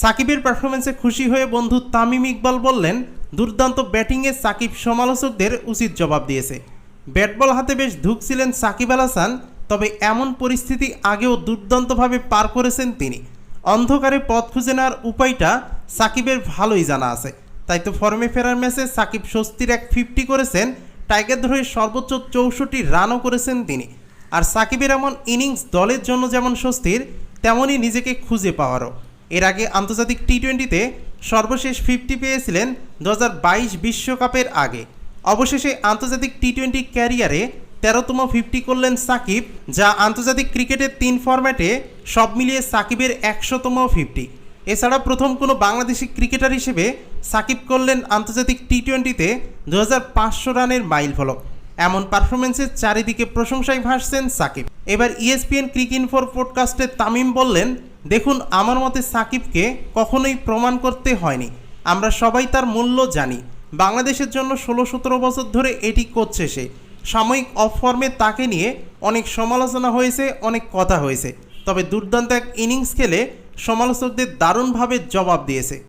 সাকিবের পারফরমেন্সে খুশি হয়ে বন্ধু তামিম ইকবাল বললেন, দুর্দান্ত ব্যাটিংয়ে সাকিব সমালোচকদের উচিত জবাব দিয়েছে। ব্যাট বল হাতে বেশ ধুকছিলেন সাকিব আল হাসান, তবে এমন পরিস্থিতি আগেও দুর্দান্তভাবে পার করেছেন তিনি। অন্ধকারে পথ খুঁজে নেওয়ার উপায়টা সাকিবের ভালোই জানা আছে। তাই তো ফর্মে ফেরার ম্যাচে সাকিব স্বস্তির এক ফিফটি করেছেন, টাইগার ধরে সর্বোচ্চ চৌষট্টি রানও করেছেন তিনি। আর সাকিবের এমন ইনিংস দলের জন্য যেমন স্বস্তির, তেমনই নিজেকে খুঁজে পাওয়ারও। এর আগে আন্তর্জাতিক টি টোয়েন্টিতে সর্বশেষ ফিফটি পেয়েছিলেন দু বিশ্বকাপের আগে। অবশেষে আন্তর্জাতিক টি টোয়েন্টি ক্যারিয়ারে তেরোতম ফিফটি করলেন সাকিব, যা আন্তর্জাতিক ক্রিকেটের তিন ফরম্যাটে সব মিলিয়ে সাকিবের একশোতম ফিফটি। এছাড়া প্রথম কোনো বাংলাদেশি ক্রিকেটার হিসেবে সাকিব করলেন আন্তর্জাতিক টি টোয়েন্টিতে দু হাজার পাঁচশো রানের মাইল ফলক এমন পারফরমেন্সের চারিদিকে প্রশংসায় ভাসছেন সাকিব। এবার ইএসপিএন ক্রিক ইনফোর পডকাস্টে তামিম বললেন, দেখুন, আমার মতে সাকিবকে কখনোই প্রমাণ করতে হয়নি। আমরা সবাই তার মূল্য জানি। বাংলাদেশের জন্য ষোলো সতেরো বছর ধরে এটি করছে সে। সাময়িক অফ ফর্মে তাকে নিয়ে অনেক সমালোচনা হয়েছে, অনেক কথা হয়েছে। তবে দুর্দান্ত এক ইনিংস খেলে সমালোচকদের দারুণভাবে জবাব দিয়েছে।